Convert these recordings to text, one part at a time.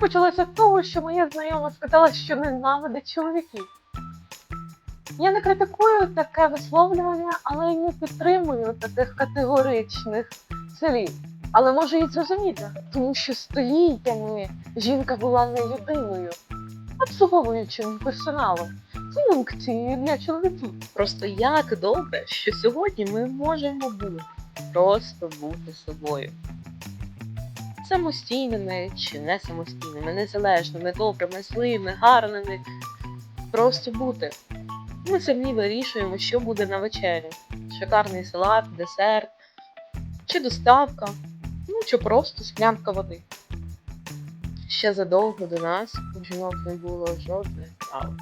почалося з того, що моя знайома сказала, що ненавидить чоловіків. Я не критикую таке висловлювання, але й не підтримую таких категоричних слів. Але можу її зрозуміти, тому що століттями жінка була не людиною, обслуговуючим персоналом, функцією для чоловіків. Просто як добре, що сьогодні ми можемо бути, просто бути собою. Самостійними чи не самостійними, незалежними, добрими, злими, гарними. Просто бути. Ми самі вирішуємо, що буде на вечері. Шикарний салат, десерт, чи доставка, ну чи просто склянка води. Ще задовго до нас у жінок не було жодних прав.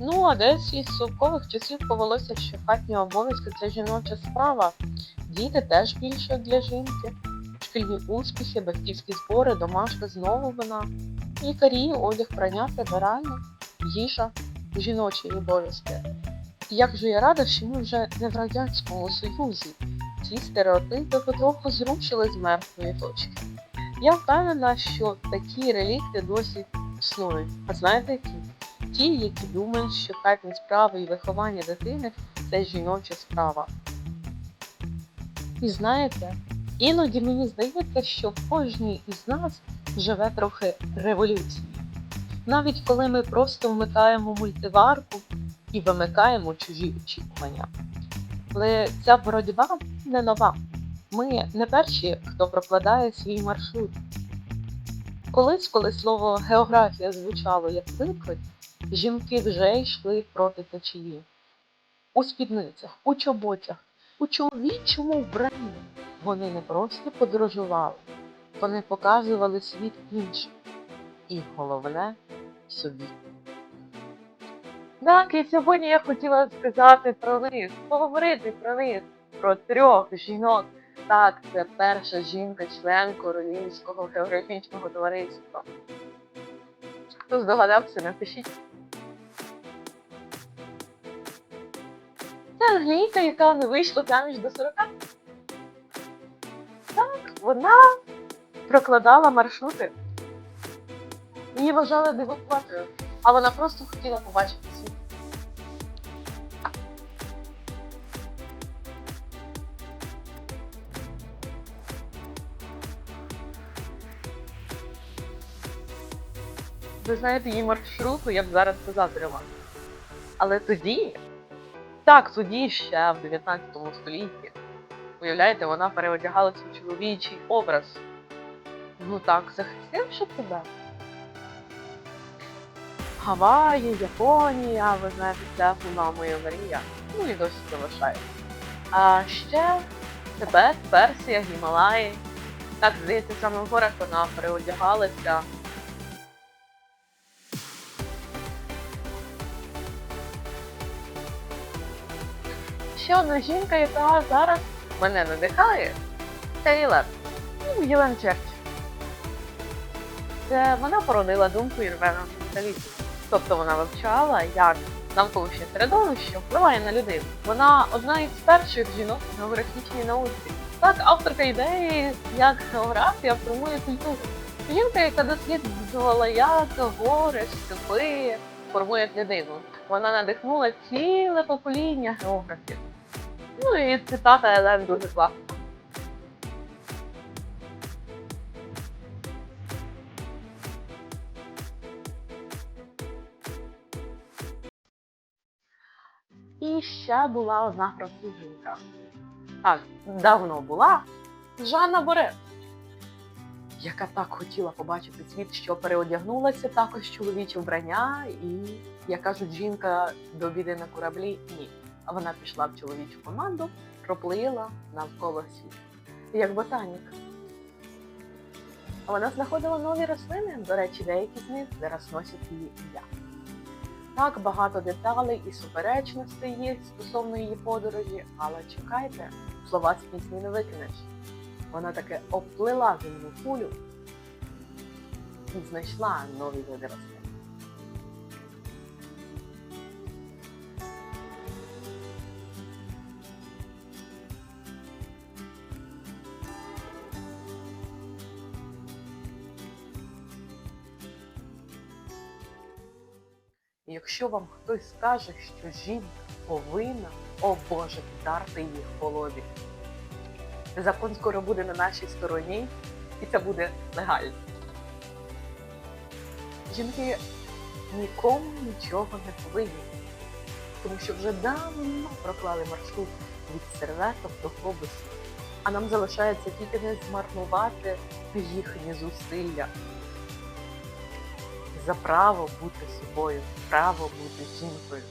Ну, а десь із совкових часів повелося, що хатні обов'язки це жіноча справа. Діти теж більше для жінки. Шкільні успіхи, батьківські збори, домашка знову вона. Лікарі, одяг, прання, прибирання, їжа, жіночі обов'язки. Як же я рада, що ми вже не в Радянському Союзі. Ці стереотипи потроху зрушили з мертвої точки. Я впевнена, що такі релікти досі існують. А знаєте які? ті, які думають, що хатні справи і виховання дитини це жіноча справа. І знаєте, іноді мені здається, що в із нас живе трохи революції. Навіть коли ми просто вмикаємо мультиварку і вимикаємо чужі очікування. Але ця боротьба не нова. Ми не перші, хто прокладає свій маршрут. Колись, коли слово географія звучало як виклик, Жінки вже йшли проти течії. У спідницях, у чоботях, у чоловічому вбранні. Вони не просто подорожували, вони показували світ іншим. І головне собі. Так, і сьогодні я хотіла сказати про них, поговорити про них, про трьох жінок. Так, це перша жінка-член Королівського географічного товариства. Хто здогадався, напишіть. Англійка, яка не вийшла заміж до 40. Так, вона прокладала маршрути. Її вважали дивоплатою, а вона просто хотіла побачити світ. Ви знаєте, її маршруту я б зараз позаздрила. Але тоді, так, тоді ще в 19 столітті, уявляєте, вона переодягалася у чоловічий образ. Ну так, захистивши себе. Гаваї, Японія, ви знаєте, це була моя мрія. Ну і досі залишається. А ще Тибет, Персія, Гімалаї. Так, здається, саме в горах вона переодягалася. Ще одна жінка, яка зараз мене надихає, це Єлен. Ну, Єлен Черч. Це вона породила думку Ірвена Століття. Тобто вона вивчала, як навколишнє середовище впливає на людину. Вона одна із перших жінок в географічній науці. Так, авторка ідеї, як географія формує культуру. Жінка, яка досліджувала, як гори, степи формують людину. Вона надихнула ціле покоління географів. Ну і цитата Елен дуже класна. І ще була одна француженка. Так, давно була Жанна Боре, яка так хотіла побачити світ, що переодягнулася також чоловіче вбрання, і, як кажуть, жінка до біди на кораблі ні. А вона пішла в чоловічу команду, проплила навколо світу. Як ботанік. А вона знаходила нові рослини, до речі, деякі з них зараз носять її ім'я. Так багато деталей і суперечностей є стосовно її подорожі, але чекайте, слова з пісні не викинеш. Вона таке оплила земну кулю і знайшла нові види рослин. Якщо вам хтось скаже, що жінка повинна, о Боже, вдарте її в холоді. Закон скоро буде на нашій стороні, і це буде легально. Жінки нікому нічого не повинні, тому що вже давно проклали маршрут від серветок до хобусу. А нам залишається тільки не змарнувати їхні зусилля за право бути собою, право бути жінкою.